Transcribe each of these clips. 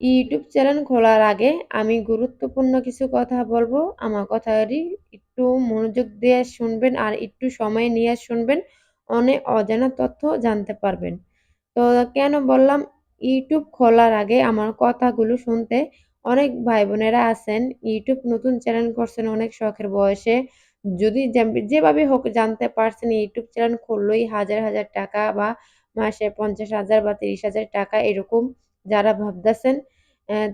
YouTube channel খোলার আগে আমি গুরুত্বপূর্ণ কিছু কথা বলব। আমার কথাটি একটু মনোযোগ দিয়ে শুনবেন আর একটু সময় নিয়ে শুনবেন। অনেক অজানা তথ্য জানতে পারবেন। তো কেন বললাম ইউটিউব খোলার আগে আমার কথাগুলো শুনতে অনেক ভাই-বোনেরা আছেন ইউটিউব নতুন চ্যানেল করছেন অনেক শখের বয়সে। যদি যেভাবে হোক জানতে পারছেন ইউটিউব চ্যানেল খুললেই হাজার, হাজার টাকা বা মাসে ৫০,০০০ বা ৩০,০০০ টাকা এরকম যারা ভাবতেছেন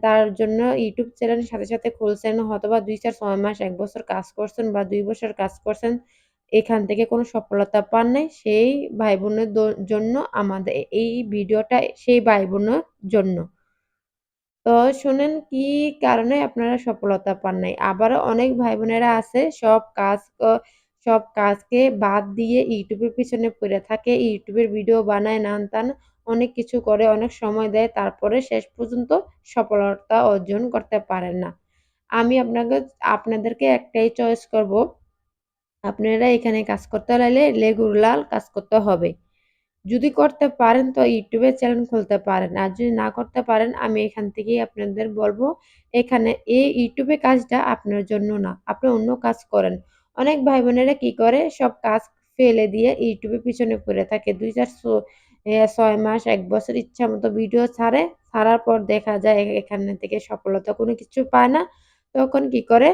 তার জন্য ইউটিউব চ্যানেলের সাথে, সাথে খুলছেন হয়তোবা ২, ৪, ৬ মাস এক বছর কাজ করছেন বা দুই বছর কাজ করছেন। এখান থেকে কোনো সফলতা পান নাই। সেই ভাই-বোনের জন্য আমাদের এই ভিডিওটা সেই ভাই-বোনের জন্য। তো শোনেন কি কারণে আপনারা সফলতা পান নাই। আবারও অনেক ভাই-বোনেরা আছে সব কাজ সব কাজকে বাদ দিয়ে ইউটিউবের পিছনে পড়ে থাকে। ইউটিউবের ভিডিও বানায় নান-তান অনেক কিছু করে, অনেক সময় দেয়। তারপরে শেষ পর্যন্ত সফলতা অর্জন করতে পারেন না। আমি আপনাকে আপনাদেরকে একটাই চয়েস করব। আপনারা এখানে কাজ করতে চাইলে রেগুলার কাজ করতে হবে। যদি করতে পারেন তো ইউটিউবে চ্যানেল খুলতে পারেন। আর যদি না করতে পারেন আমি এখান থেকেই আপনাদের বলব এখানে এই ইউটিউবে কাজটা আপনার জন্য না। আপনি অন্য কাজ করেন। অনেক ভাই-বোনেরা কি করে সব কাজ ফেলে দিয়ে ইউটিউবের পিছনে পড়ে থাকে। ২, ৪ স এ ৬ মাস এক বছর ইচ্ছা মতো ভিডিও ছাড়ে। ছাড়ার পর দেখা যায় এখান থেকে সফলতা কোনো কিছু পায় না। তখন কি করে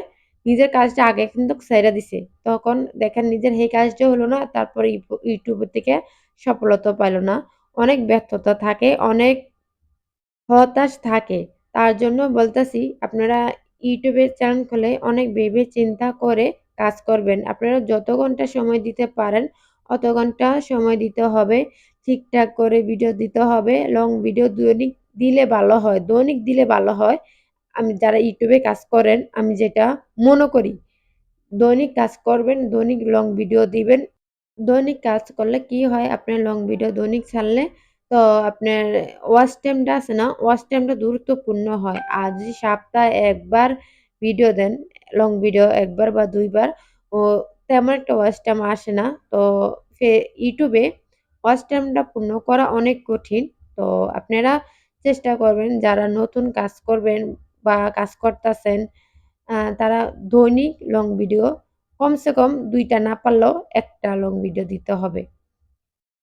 নিজের কাজটা আগে কিন্তু ছাইড়া দিছে। তখন দেখেন নিজের সেই কাজটা হলো না। তারপরে ইউটিউব থেকে সফলতা পাইল না। অনেক ব্যর্থতা থাকে, অনেক হতাশ থাকে। তার জন্য বলতেছি আপনারা ইউটিউবের চ্যানেল খুলে অনেক ভেবে চিন্তা করে কাজ করবেন। আপনারা যত ঘণ্টা সময় দিতে পারেন অত ঘণ্টা সময় দিতে হবে। ঠিকঠাক করে ভিডিও দিতে হবে। লং ভিডিও দৈনিক দিলে ভালো হয়। দৈনিক দিলে ভালো হয়। আমি যারা ইউটিউবে কাজ করেন আমি যেটা মনে করি। দৈনিক কাজ করবেন, দৈনিক লং ভিডিও দিবেন। দৈনিক কাজ করলে কি হয় আপনার লং ভিডিও দৈনিক ছাড়লে তো আপনার ওয়াচ টাইমটা আছে না? ওয়াচ টাইমটা গুরুত্বপূর্ণ হয়। আজ সপ্তাহে ১ বার ভিডিও দেন, লং ভিডিও একবার বা দুইবার ও তেমন একটা ওয়াচ টাইম আসে না। তো ইউটিউবে ওয়াচ টাইমটা পূর্ণ করা অনেক কঠিন। তো আপনারা চেষ্টা করবেন যারা নতুন কাজ করবেন বা কাজ করতাছেন তারা দৈনিক লং ভিডিও কমসে কম দুইটা না পারলেও একটা লং ভিডিও দিতে হবে।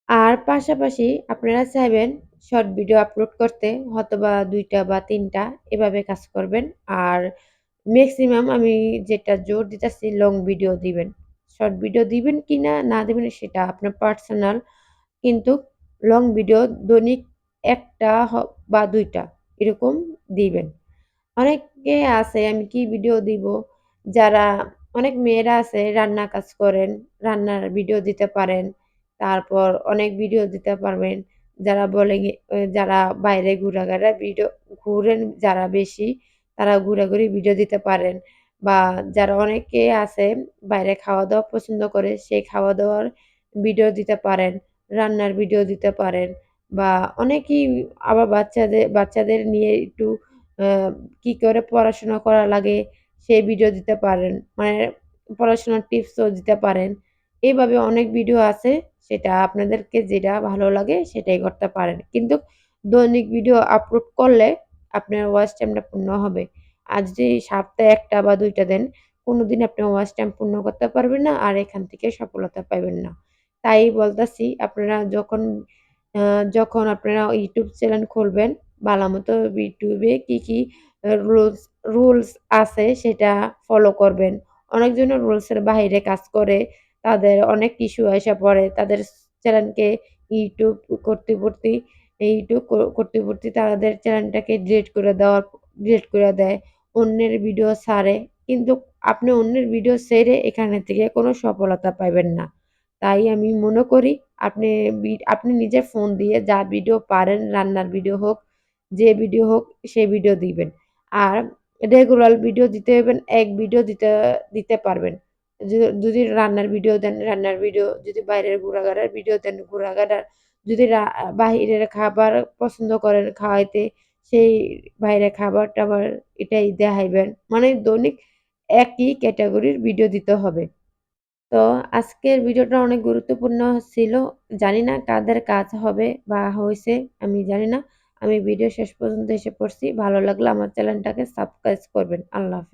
আর পাশাপাশি আপনারা চাইবেন শর্ট ভিডিও আপলোড করতে হয়তোবা ২ টা বা তিনটা এভাবে কাজ করবেন। আর মেক্সিমাম আমি যেটা জোর দিতেছি লং ভিডিও দিবেন। শর্ট ভিডিও দিবেন কি না না দেবেন সেটা আপনার পার্সোনাল। কিন্তু লং ভিডিও দৈনিক একটা বা দুইটা এরকম দিবেন। অনেকে আছে আমি কি ভিডিও দিব যারা অনেক মেয়েরা আছে রান্নার কাজ করেন, রান্নার ভিডিও দিতে পারেন। তারপর অনেক ভিডিও দিতে পারবেন। যারা বলে যারা বাইরে ঘুরাঘারা ভিডিও ঘুরেন যারা বেশি তারা ঘুরাঘুরি ভিডিও দিতে পারেন। বা যারা অনেকে আছে বাইরে খাওয়া-দাওয়া পছন্দ করে সেই খাওয়া-দাওয়ার ভিডিও দিতে পারেন, রান্নার ভিডিও দিতে পারেন। বা অনেকেই আবার বাচ্চাদের বাচ্চাদের নিয়ে একটু কি করে পড়াশোনা করা লাগে সেই ভিডিও দিতে পারেন। মানে পড়াশোনার টিপসও দিতে পারেন। এইভাবে অনেক ভিডিও আছে সেটা আপনাদেরকে যেটা ভালো লাগে সেটাই করতে পারেন। কিন্তু দৈনিক ভিডিও আপলোড করলে আপনার ওয়াচ টাইমটা পূর্ণ হবে। আর যদি সপ্তাহে একটা বা ২ টা দেন কোনদিন আপনি ওয়াচ টাইম পূর্ণ করতে পারবেন না। আর এখান থেকে সফলতা পাইবেন না। তাই বলতাছি আপনারা যখন যখন আপনারা ইউটিউব চ্যানেল খুলবেন ভালোমতো ইউটিউবে কি, কি রুলস রুলস আছে সেটা ফলো করবেন। অনেকজন রুলস এর বাহিরে কাজ করে। তাদের অনেক ইস্যু আইসা পড়ে। তাদের চ্যানেলকে ইউটিউব কর্তৃপর্তি ইউটিউব ক কর্তৃপর্তি তাদের চ্যানেলটাকে ডিলিট করে দেওয়ার ডিলিট করে দেয়। অন্যের ভিডিও ছাড়ে। কিন্তু আপনি অন্যের ভিডিও সেরে এখানে থেকে কোনো সফলতা পাইবেন না। তাই আমি মনে করি আপনি আপনি নিজের ফোন দিয়ে যা ভিডিও পারেন রান্নার ভিডিও হোক, যে ভিডিও হোক সে ভিডিও দিবেন। আর রেগুলার ভিডিও দিতে হইবেন, এক ভিডিও দিতে দিতে পারবেন। যদি রান্নার ভিডিও দেন, রান্নার ভিডিও, যদি বাইরের ঘোরাঘারার ভিডিও দেন, ঘোরাঘাটার, যদি বাহিরের খাবার পছন্দ করেন খাওয়াইতে, সেই বাইরের খাবার-টাবার এটাই দেখাইবেন। মানে দৈনিক একই ক্যাটাগরির ভিডিও দিতে হবে। তো আজকের ভিডিওটা অনেক গুরুত্বপূর্ণ ছিল। জানি না কাদের কাজ হবে বা হয়েছে আমি জানি না। আমি ভিডিও শেষ পর্যন্ত এসে পড়ছি ভালো লাগলে আমার চ্যানেলটাকে সাবস্ক্রাইব করবেন আল্লাহ হাফেজ